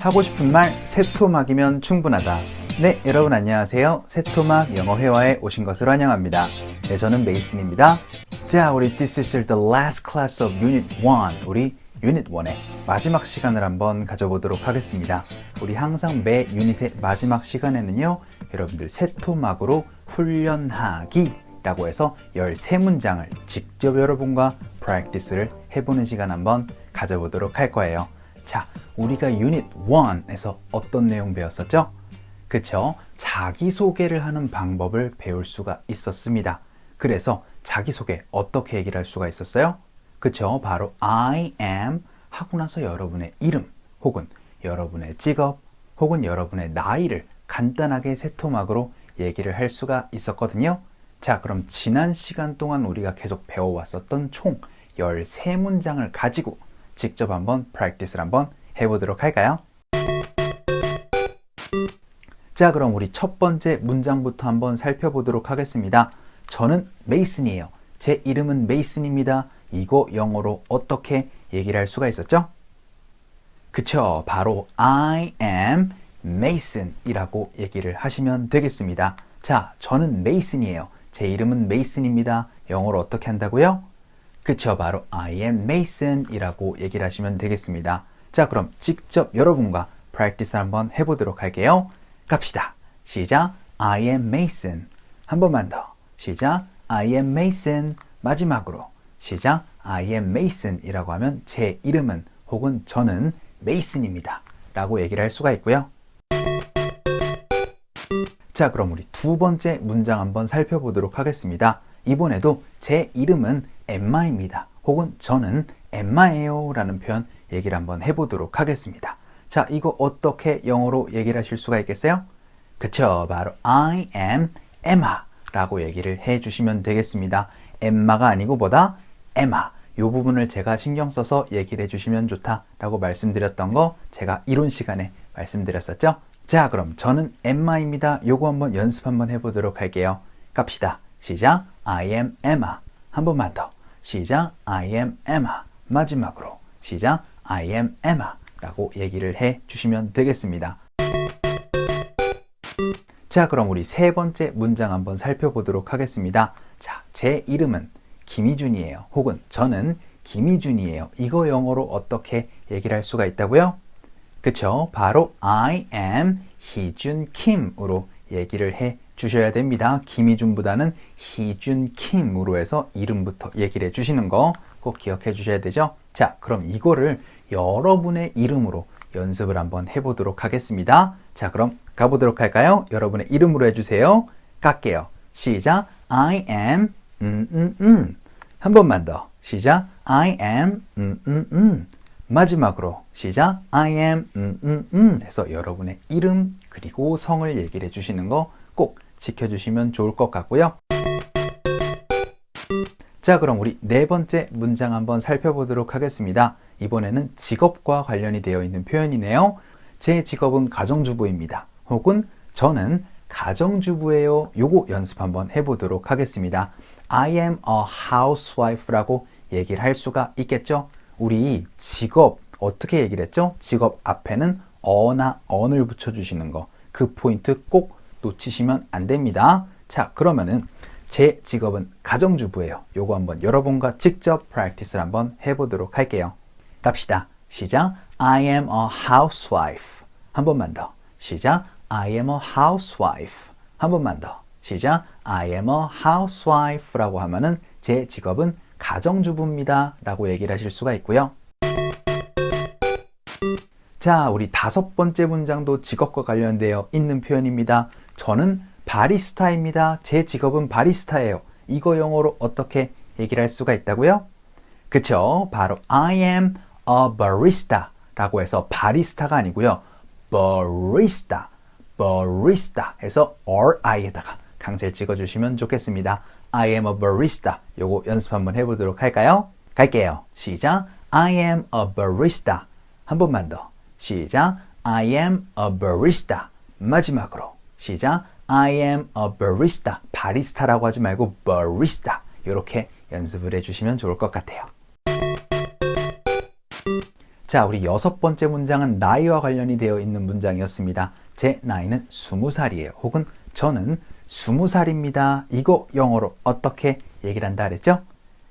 하고 싶은 말 세토막이면 충분하다. 네, 여러분 안녕하세요. 세토막 영어 회화에 오신 것을 환영합니다. 네, 저는 메이슨입니다. 자, 우리 This is the last class of Unit 1. 우리 유닛 1의 마지막 시간을 한번 가져보도록 하겠습니다. 우리 항상 매 유닛의 마지막 시간에는요, 여러분들 세토막으로 훈련하기 라고 해서 13문장을 직접 여러분과 프랙티스를 해보는 시간 한번 가져보도록 할 거예요. 자, 우리가 유닛 1에서 어떤 내용 배웠었죠? 그쵸? 자기소개를 하는 방법을 배울 수가 있었습니다. 그래서 자기소개 어떻게 얘기를 할 수가 있었어요? 그쵸? 바로 I am 하고 나서 여러분의 이름 혹은 여러분의 직업 혹은 여러분의 나이를 간단하게 세토막으로 얘기를 할 수가 있었거든요. 자, 그럼 지난 시간 동안 우리가 계속 배워왔었던 총 13문장을 가지고 직접 한번 프랙티스를 한번 해보도록 할까요? 자, 그럼 우리 첫 번째 문장부터 한번 살펴보도록 하겠습니다. 저는 메이슨이에요. 제 이름은 메이슨입니다. 이거 영어로 어떻게 얘기를 할 수가 있었죠? 그쵸. 바로 I am Mason 이라고 얘기를 하시면 되겠습니다. 자, 저는 메이슨이에요. 제 이름은 메이슨입니다. 영어로 어떻게 한다고요? 그쵸. 바로 I am Mason 이라고 얘기를 하시면 되겠습니다. 자, 그럼 직접 여러분과 practice 한번 해보도록 할게요. 갑시다. 시작. I am Mason. 한 번만 더. 시작. I am Mason. 마지막으로. 시작. I am Mason 이라고 하면 제 이름은 혹은 저는 메이슨입니다. 라고 얘기를 할 수가 있고요. 자, 그럼 우리 두 번째 문장 한번 살펴보도록 하겠습니다. 이번에도 제 이름은 엠마입니다. 혹은 저는 엠마예요. 라는 표현 얘기를 한번 해보도록 하겠습니다. 자, 이거 어떻게 영어로 얘기를 하실 수가 있겠어요? 그쵸. 바로 I am Emma 라고 얘기를 해 주시면 되겠습니다. 엠마가 아니고 보다 에마. 이 부분을 제가 신경 써서 얘기를 해 주시면 좋다라고 말씀드렸던 거 제가 이론 시간에 말씀드렸었죠? 자, 그럼 저는 엠마입니다. 요거 한번 연습 한번 해보도록 할게요. 갑시다. 시작. I am Emma. 한 번만 더. 시작. I am Emma. 마지막으로. 시작. I am Emma. 라고 얘기를 해 주시면 되겠습니다. 자, 그럼 우리 세 번째 문장 한번 살펴보도록 하겠습니다. 자, 제 이름은 김희준이에요. 혹은 저는 김희준이에요. 이거 영어로 어떻게 얘기를 할 수가 있다고요? 그쵸? 바로 I am 희준 김으로 얘기를 해 주셔야 됩니다. 김희준보다는 희준 김으로 해서 이름부터 얘기를 해 주시는 거 꼭 기억해 주셔야 되죠? 자, 그럼 이거를 여러분의 이름으로 연습을 한번 해보도록 하겠습니다. 자, 그럼 가보도록 할까요? 여러분의 이름으로 해주세요. 갈게요. 시작. I am, 음, 음, 음. 한 번만 더. 시작. I am, 음, 음, 음. 마지막으로 시작. I am, 음, 음, 음. 해서 여러분의 이름 그리고 성을 얘기를 해주시는 거 꼭 지켜주시면 좋을 것 같고요. 자, 그럼 우리 네 번째 문장 한번 살펴보도록 하겠습니다. 이번에는 직업과 관련이 되어 있는 표현이네요. 제 직업은 가정주부입니다. 혹은 저는 가정주부예요. 요거 연습 한번 해보도록 하겠습니다. I am a housewife라고 얘기를 할 수가 있겠죠? 우리 직업 어떻게 얘기를 했죠? 직업 앞에는 어나 언을 붙여주시는 거. 그 포인트 꼭 놓치시면 안 됩니다. 자, 그러면은 제 직업은 가정주부예요. 요거 한번 여러분과 직접 프랙티스를 한번 해보도록 할게요. 갑시다. 시작. I am a housewife. 한 번만 더. 시작. I am a housewife. 한 번만 더. 시작. I am a housewife 라고 하면은 제 직업은 가정주부입니다. 라고 얘기를 하실 수가 있고요. 자, 우리 다섯 번째 문장도 직업과 관련되어 있는 표현입니다. 저는 바리스타입니다. 제 직업은 바리스타예요. 이거 영어로 어떻게 얘기를 할 수가 있다고요? 그쵸? 바로 I am a barista 라고 해서 바리스타가 아니고요. barista, barista 해서 RI에다가 강세를 찍어주시면 좋겠습니다. I am a barista. 요거 연습 한번 해보도록 할까요? 갈게요. 시작. I am a barista. 한 번만 더. 시작. I am a barista. 마지막으로. 시작. I am a barista. 바리스타라고 하지 말고 barista. 이렇게 연습을 해주시면 좋을 것 같아요. 자, 우리 여섯 번째 문장은 나이와 관련이 되어 있는 문장이었습니다. 제 나이는 스무 살이에요. 혹은 저는 스무 살입니다. 이거 영어로 어떻게 얘기를 한다 그랬죠?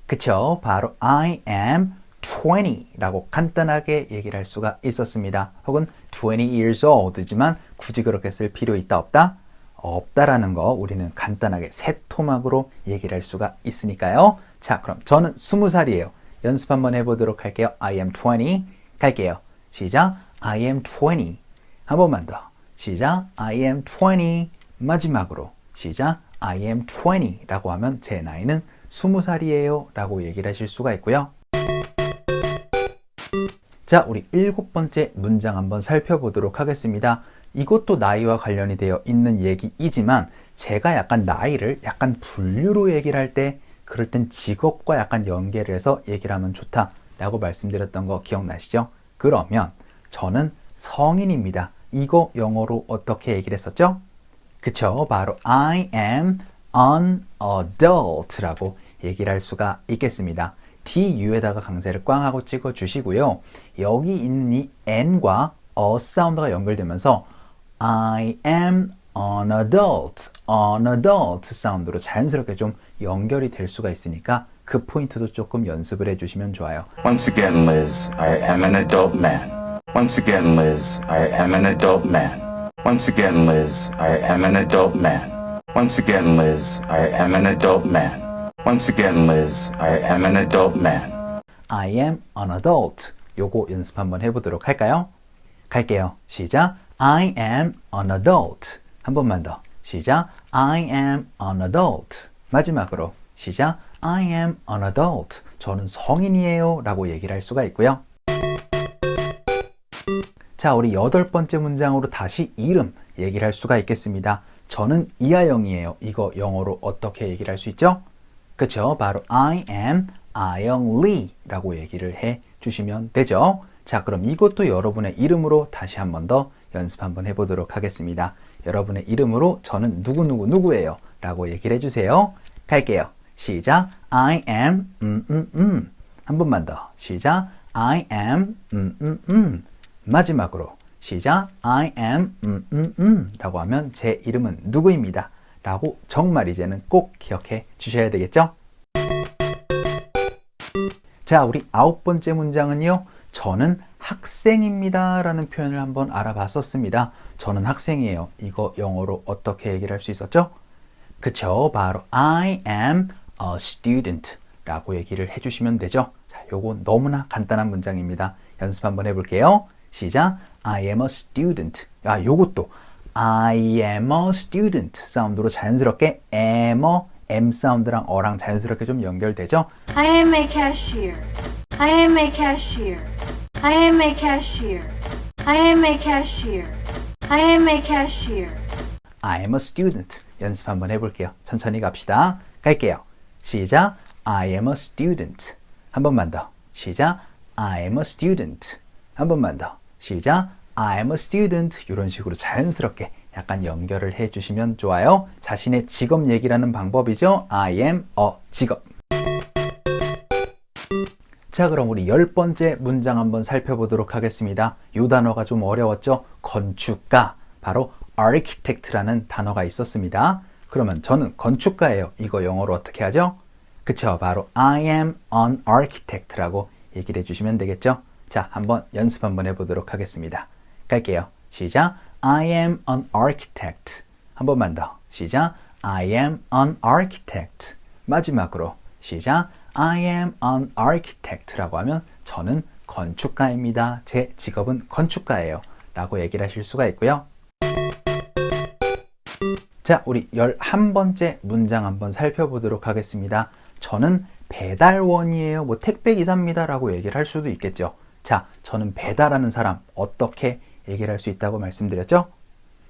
그쵸? 바로 I am 20라고 간단하게 얘기를 할 수가 있었습니다. 혹은 20 years old지만 굳이 그렇게 쓸 필요 있다 없다? 없다라는 거 우리는 간단하게 새 토막으로 얘기를 할 수가 있으니까요. 자, 그럼 저는 20살이에요. 연습 한번 해보도록 할게요. I am 20. 갈게요. 시작. I am 20. 한 번만 더. 시작. I am 20. 마지막으로 시작. I am 20 라고 하면 제 나이는 20살이에요 라고 얘기를 하실 수가 있고요. 자, 우리 일곱 번째 문장 한번 살펴보도록 하겠습니다. 이것도 나이와 관련이 되어 있는 얘기이지만 제가 약간 나이를 약간 분류로 얘기를 할 때 그럴 땐 직업과 약간 연계를 해서 얘기를 하면 좋다 라고 말씀드렸던 거 기억나시죠? 그러면 저는 성인입니다. 이거 영어로 어떻게 얘기를 했었죠? 그쵸? 바로 I am an adult라고 얘기를 할 수가 있겠습니다. DU에다가 강세를 꽝 하고 찍어 주시고요. 여기 있는 이 N과 a 사운드가 연결되면서 I am an adult, an adult 사운드로 자연스럽게 좀 연결이 될 수가 있으니까 그 포인트도 조금 연습을 해주시면 좋아요. Once again, Liz, I am an adult man. Once again, Liz, I am an adult man. Once again, Liz, I am an adult man. Once again, Liz, I am an adult man. Once again, Liz, I am an adult man. I am an adult. 요거 연습 한번 해보도록 할까요? 갈게요. 시작. I am an adult. 한 번만 더. 시작. I am an adult. 마지막으로 시작. I am an adult. 저는 성인이에요. 라고 얘기를 할 수가 있고요. 자, 우리 여덟 번째 문장으로 다시 이름 얘기를 할 수가 있겠습니다. 저는 이하영이에요. 이거 영어로 어떻게 얘기를 할 수 있죠? 그쵸? 바로 I am 아영 리라고 얘기를 해 주시면 되죠. 자, 그럼 이것도 여러분의 이름으로 다시 한 번 더 연습 한번 해보도록 하겠습니다. 여러분의 이름으로 저는 누구누구 누구예요. 라고 얘기를 해주세요. 갈게요. 시작. I am, 음, 음, 음. 한 번만 더. 시작. I am, 음, 음, 음. 마지막으로. 시작. I am, 음, 음, 음. 라고 하면 제 이름은 누구입니다. 라고 정말 이제는 꼭 기억해 주셔야 되겠죠? 자, 우리 아홉 번째 문장은요. 저는 학생입니다. 라는 표현을 한번 알아봤었습니다. 저는 학생이에요. 이거 영어로 어떻게 얘기를 할 수 있었죠? 그쵸. 바로 I am a student 라고 얘기를 해주시면 되죠. 자, 요거 너무나 간단한 문장입니다. 연습 한번 해볼게요. 시작. I am a student. 야, 요것도 I am a student 사운드로 자연스럽게 am a M 사운드랑 어랑 자연스럽게 좀 연결되죠? I am a cashier. I am a cashier. I am a cashier. I am a cashier. I am a cashier. I am a student. 연습 한번 해볼게요. 천천히 갑시다. 갈게요. 시작. I am a student. 한 번만 더. 시작. I am a student. 한 번만 더. 시작. I am a student. 이런 식으로 자연스럽게 약간 연결을 해 주시면 좋아요. 자신의 직업 얘기라는 방법이죠. I am a 직업. 자, 그럼 우리 열 번째 문장 한번 살펴보도록 하겠습니다. 이 단어가 좀 어려웠죠? 건축가. 바로 architect라는 단어가 있었습니다. 그러면 저는 건축가예요. 이거 영어로 어떻게 하죠? 그쵸. 바로 I am an architect라고 얘기를 해주시면 되겠죠? 자, 한번 연습 한번 해보도록 하겠습니다. 갈게요. 시작. I am an architect. 한 번만 더. 시작. I am an architect. 마지막으로 시작. I am an architect라고 하면 저는 건축가입니다. 제 직업은 건축가예요. 라고 얘기를 하실 수가 있고요. 자, 우리 11번째 문장 한번 살펴보도록 하겠습니다. 저는 배달원이에요. 뭐 택배 기사입니다. 라고 얘기를 할 수도 있겠죠. 자, 저는 배달하는 사람 어떻게 얘기를 할 수 있다고 말씀드렸죠?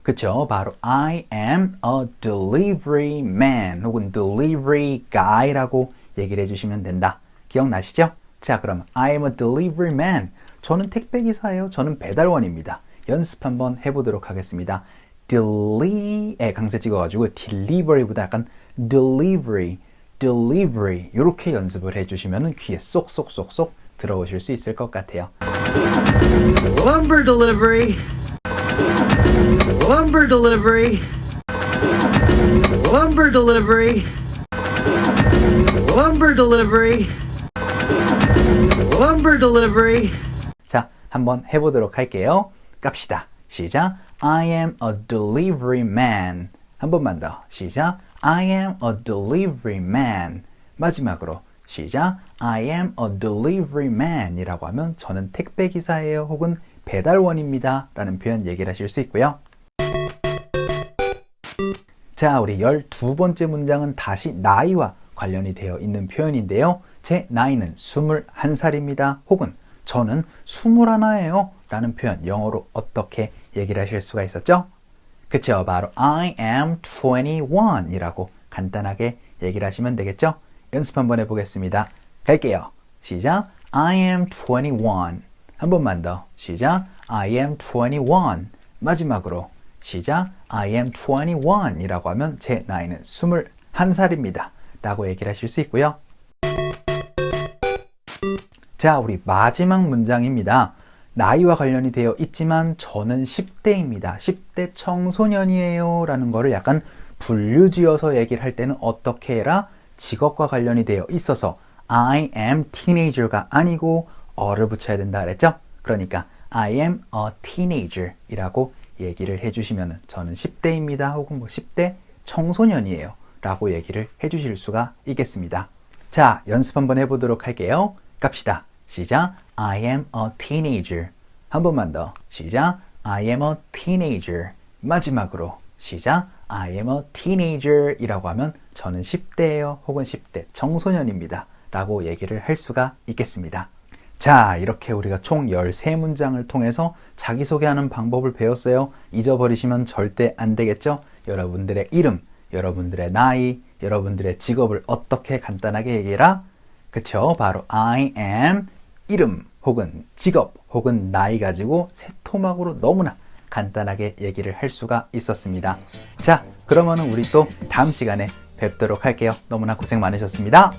그쵸? 바로 I am a delivery man 혹은 delivery guy라고 얘기를 해주시면 된다. 기억나시죠? 자, 그럼 I am a delivery man. 저는 택배 기사예요. 저는 배달원입니다. 연습 한번 해보도록 하겠습니다. deli에 강세 찍어가지고 delivery보다 약간 delivery, delivery 이렇게 연습을 해주시면 귀에 쏙쏙쏙쏙 들어오실 수 있을 것 같아요. Lumber delivery. Lumber delivery. Lumber delivery. Lumber delivery. Lumber delivery. 자, 한번 해 보도록 할게요. 깝시다. 시작. I am a delivery man. 한 번만 더. 시작. I am a delivery man. 마지막으로 시작. I am a delivery man 이라고 하면 저는 택배 기사예요. 혹은 배달원입니다. 라는 표현 얘기를 하실 수 있고요. 자, 우리 12번째 문장은 다시 나이와 관련이 되어 있는 표현인데요. 제 나이는 21살입니다. 혹은 저는 21예요. 라는 표현 영어로 어떻게 얘기를 하실 수가 있었죠? 그쵸. 바로 I am 21 이라고 간단하게 얘기를 하시면 되겠죠? 연습 한번 해보겠습니다. 갈게요. 시작. I am 21. 한 번만 더. 시작. I am 21. 마지막으로 시작. I am 21 이라고 하면 제 나이는 21살입니다. 라고 얘기를 하실 수 있고요. 자, 우리 마지막 문장입니다. 나이와 관련이 되어 있지만 저는 10대입니다. 10대 청소년이에요. 라는 거를 약간 분류 지어서 얘기를 할 때는 어떻게 해라? 직업과 관련이 되어 있어서 I am teenager가 아니고 어를 붙여야 된다 그랬죠? 그러니까 I am a teenager 이라고 얘기를 해주시면 저는 10대입니다. 혹은 뭐 10대 청소년이에요. 라고 얘기를 해주실 수가 있겠습니다. 자, 연습 한번 해보도록 할게요. 갑시다. 시작. I am a teenager. 한 번만 더. 시작. I am a teenager. 마지막으로 시작. I am a teenager 이라고 하면 저는 10대예요. 혹은 10대 청소년입니다. 라고 얘기를 할 수가 있겠습니다. 자, 이렇게 우리가 총 13문장을 통해서 자기소개하는 방법을 배웠어요. 잊어버리시면 절대 안 되겠죠? 여러분들의 이름, 여러분들의 나이, 여러분들의 직업을 어떻게 간단하게 얘기해라? 그쵸? 바로 I am 이름 혹은 직업 혹은 나이 가지고 세 토막으로 너무나 간단하게 얘기를 할 수가 있었습니다. 자, 그러면은 우리 또 다음 시간에 뵙도록 할게요. 너무나 고생 많으셨습니다.